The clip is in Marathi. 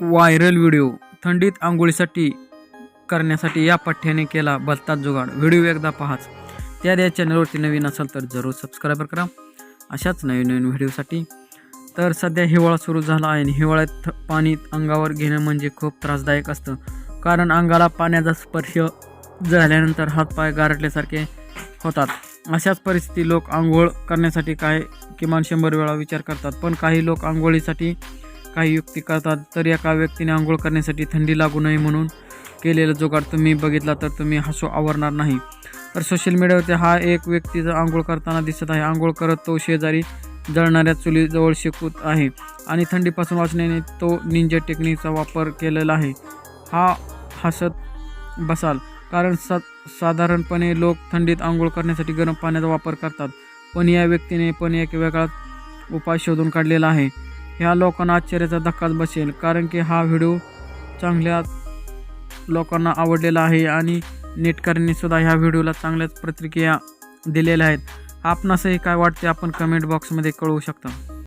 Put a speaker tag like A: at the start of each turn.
A: व्हायरल व्हिडिओ थंडीत आंघोळीसाठी करण्यासाठी या पठ्ठ्याने केला भलतात जुगाड. व्हिडिओ एकदा पाहाच. त्या या चॅनलवरती नवीन असाल तर जरूर सबस्क्राईब करा. अशाच नवीन नवीन व्हिडिओसाठी. तर सध्या हिवाळा सुरू झाला आहे आणि हिवाळ्यात थ- पाणी अंगावर घेणं म्हणजे खूप त्रासदायक असतं. कारण अंगाला पाण्याचा स्पर्श झाल्यानंतर हातपाय गारटल्यासारखे होतात. अशाच परिस्थिती लोक आंघोळ करण्यासाठी काय किमान शंभर वेळा विचार करतात. पण काही लोक आंघोळीसाठी काही युक्ती करतात तर एका व्यक्तीने आंघोळ करण्यासाठी थंडी लागू नये म्हणून केलेला जुगाड तुम्ही बघितला तर तुम्ही हसू आवरणार नाही. तर सोशल मीडियावरती हा एक व्यक्तीचा आंघोळ करताना दिसत आहे आंघोळ करत तो शेजारी जळणाऱ्या चुलीजवळ शिकवत आहे आणि थंडीपासून वाचण्याने तो निंजा टेक्निकचा वापर केलेला आहे. हा हसत बसाल कारण सा साधारणपणे लोक थंडीत आंघोळ करण्यासाठी गरम पाण्याचा वापर करतात पण या व्यक्तीने पण एक वेगळाच उपाय शोधून काढलेला आहे. ह्या लोकांना आश्चर्याचा धक्काच बसेल. कारण की हा व्हिडिओ चांगल्या लोकांना आवडलेला आहे आणि नेटकऱ्यांनीसुद्धा ह्या व्हिडिओला चांगल्याच प्रतिक्रिया दिलेल्या आहेत. आपणासही काय वाटते? आपण कमेंट बॉक्समध्ये कळवू शकता.